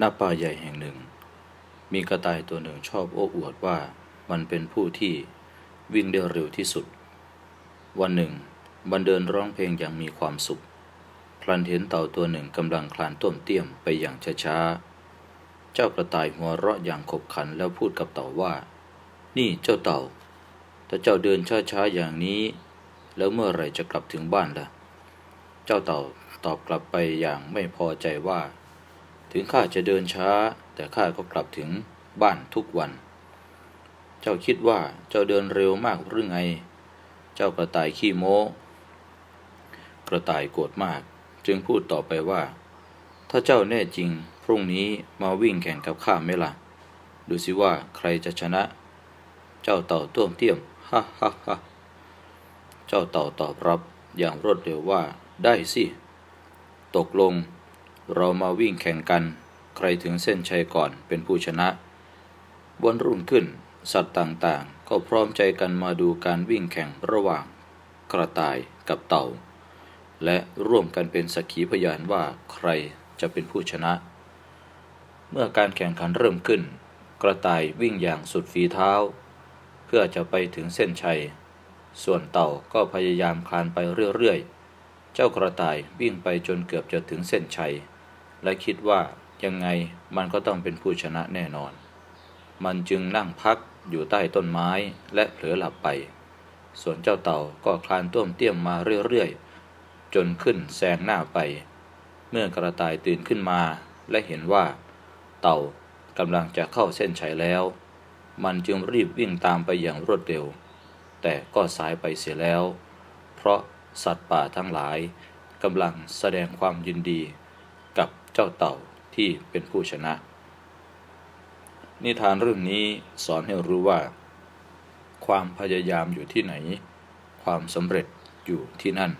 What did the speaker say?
หน้าป่าใหญ่แห่งหนึ่ง มีกระต่ายตัวหนึ่งชอบโอ้อวดว่ามันเป็นผู้ที่วิ่งได้เร็วที่สุด วันหนึ่งมันเดินร้องเพลงอย่างมีความสุข พลันเห็นเต่าตัวหนึ่งกำลังคลานต้วมเตี้ยมไปอย่างช้าๆ เจ้ากระต่ายหัวเราะอย่างขบขันแล้วพูดกับเต่าว่า นี่เจ้าเต่า ถ้าเจ้าเดินช้าๆอย่างนี้ แล้วเมื่อไหร่จะกลับถึงบ้านล่ะ เจ้าเต่าตอบกลับไปอย่างไม่พอใจว่า ถึงข้าจะเดินช้า แต่ข้าก็กลับถึงบ้านทุกวัน เจ้าคิดว่าเจ้าเดินเร็วมากหรือไง เจ้ากระต่ายขี้โม้กระต่ายโกรธมาก จึงพูดต่อไปว่า ถ้าเจ้าแน่จริง พรุ่งนี้มาวิ่งแข่งกับข้าไหมล่ะ ดูสิว่าใครจะชนะ เจ้าเต่าต้วมเตี้ยมฮ่าฮ่าฮ่าเจ้าเต่าตอบรับอย่างรวดเร็วว่าได้สิ ตกลง เรามาวิ่งแข่งกัน ใครถึงเส้นชัยก่อนเป็นผู้ชนะ วันรุ่งขึ้น สัตว์ต่างๆ ก็พร้อมใจกันมาดูการวิ่งแข่งระหว่างกระต่ายกับเต่า และร่วมกันเป็นสักขีพยานว่าใครจะเป็นผู้ชนะ เมื่อการแข่งขันเริ่มขึ้น กระต่ายวิ่งอย่างสุดฝีเท้า เพื่อจะไปถึงเส้นชัย ส่วนเต่าก็พยายามคลานไปเรื่อยๆ เจ้ากระต่ายวิ่งไปจนเกือบจะถึงเส้นชัย และคิดว่ายังไงมันก็ต้องเป็นผู้ชนะแน่นอน มันจึงนั่งพักอยู่ใต้ต้นไม้และเผลอหลับไป ส่วนเจ้าเต่าก็คลานต้วมเตี้ยมมาเรื่อยๆ จนขึ้นแซงหน้าไป เมื่อกระต่ายตื่นขึ้นมาและเห็นว่า เต่ากำลังจะเข้าเส้นชัยแล้ว มันจึงรีบวิ่งตามไปอย่างรวดเร็ว แต่ก็สายไปเสียแล้ว เพราะสัตว์ป่าทั้งหลายกำลังแสดงความยินดี จ้าเต่าที่เป็นผู้ชนะ นิทานเรื่องนี้สอนให้รู้ว่า ความพยายามอยู่ที่ไหน ความสำเร็จอยู่ที่นั่น